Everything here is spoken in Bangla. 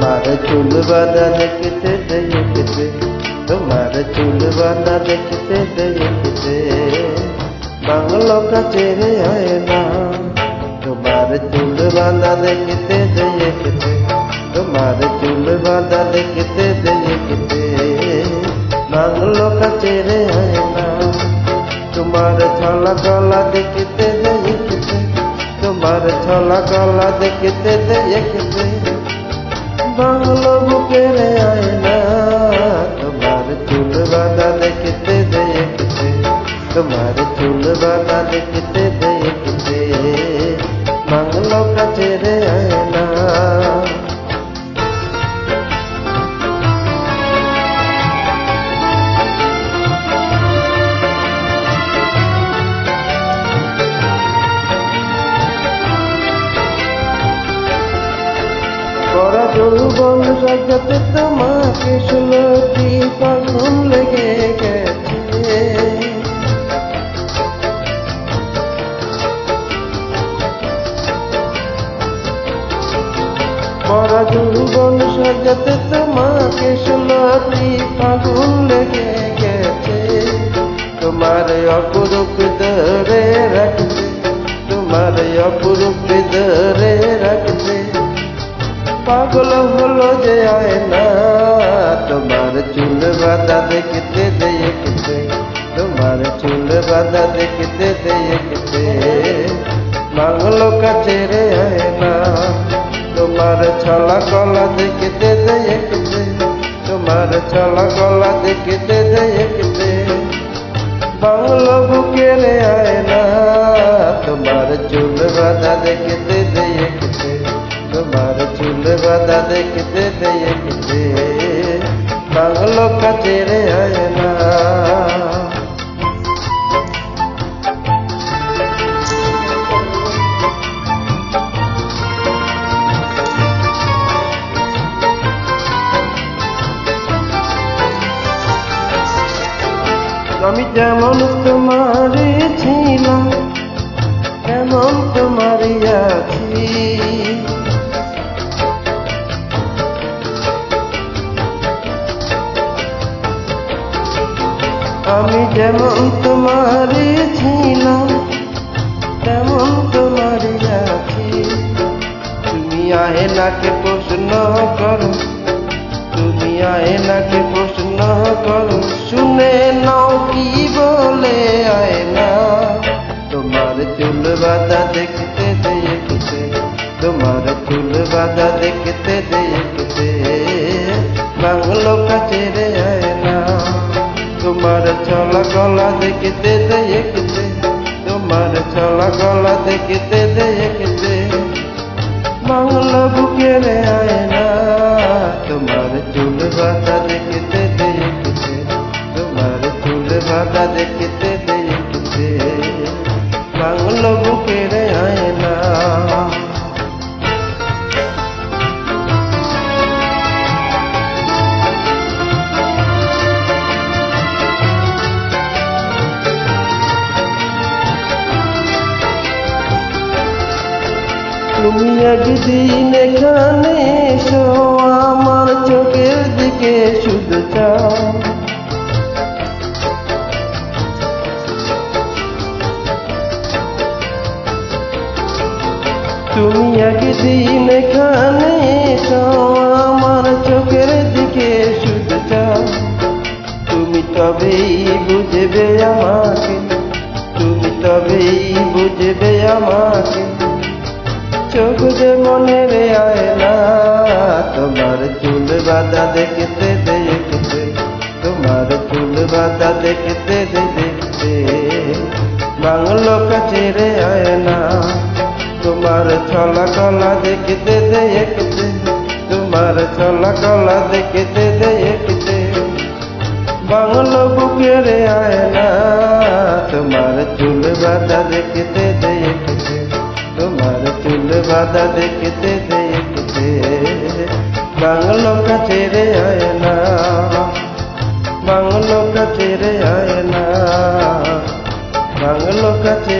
চুল বাঁধা দেখতে দেখতে, তোমার চুল বাঁধা দেখতে দেখতে। বাংলো কাছে হয় না তোমার চুল বাঁধা দেখতে দেখতে, তোমার চুল বাঁধা দেখতে দেখতে। বাংলো কাছে হয় না তোমার ছলা গলা দেখতে দেখতে, তোমার ছলা গলা দেখতে দেখতে। বাংলো বুকের আয়না তোমার চুল বাঁধা দেখতে দেখতে তোমার চুল বাঁধা দেখতে দেখতে বাংলো জগতে তোমাকে সুলতি ফাগুন লেগে গেছে। করা যৌবন সাজাতে তোমাকে সুলতি ফাগুন লেগে গেছে। তোমার অপরূপ ধরে রাখতে, তোমার অপরূপ ধরে রাখতে। পাগল হলো যে আয়না তোমার চুল বাঁধা দেখতে দেখতে, তোমার চুল বাঁধা দেখতে দেখতে। বাংলো কাছে রে আয়না তোমার ছলা গলা দেখতে দেখতে, তোমার ছলা গলা দেখতে দেখতে। বাংলো বুকের আয়না তোমার চুল বাঁধা দেখতে দেখতে। বাঁধা দেখতে দেখতে বাংলো কাছে রে আয়না আমি যেমন তোমারই ছিলাম তেমন তোমারই আছি। আমি যেমন তোমারই ছিলাম, তেমন তোমারই আছি তুমি আয়নাকে প্রশ্ন করো, তুমি আয়নাকে প্রশ্ন করো, শুনে নাও কি বলে আয়না। তোমার চুল বাঁধা দেখতে দেখতে, তোমার চুল বাঁধা দেখতে দেখতে, বাংলো কাছে রে আয়না। তোমার চলা গলা দেখতে দেখতে তোমার চলা গলা দেখতে দেখতে বাংলা বুকের আয়না তোমার চুল বাঁধা দেখতে দেখতে তোমার চুল বাঁধা দেখতে দেখতে বাংলা বুকের আয়না একদিন এখানে এসো, আমার চোখের দিকে শুধু চাও। তুমি একদিন এখানে এসো, আমার চোখের দিকে শুধু চাও। তুমি তবেই বুঝবে আমাকে। চোখ যে মনের আয়না, তোমার চুল বাঁধা দেখতে দেখতে, তোমার চুল বাঁধা দেখতে দেখতে, বাংলো কাছে রে আয়না, তোমার ছলা কলা দেখতে দেখতে, তোমার ছলা কলা দেখতে দেখতে, বাংলো বুকের আয়না, তোমার চুল বাঁধা দেখতে বাঁধা দেখতে দেখতে বাংলো কাছে রে আয় না বাংলো কাছে রে আয় না বাংলো কাছে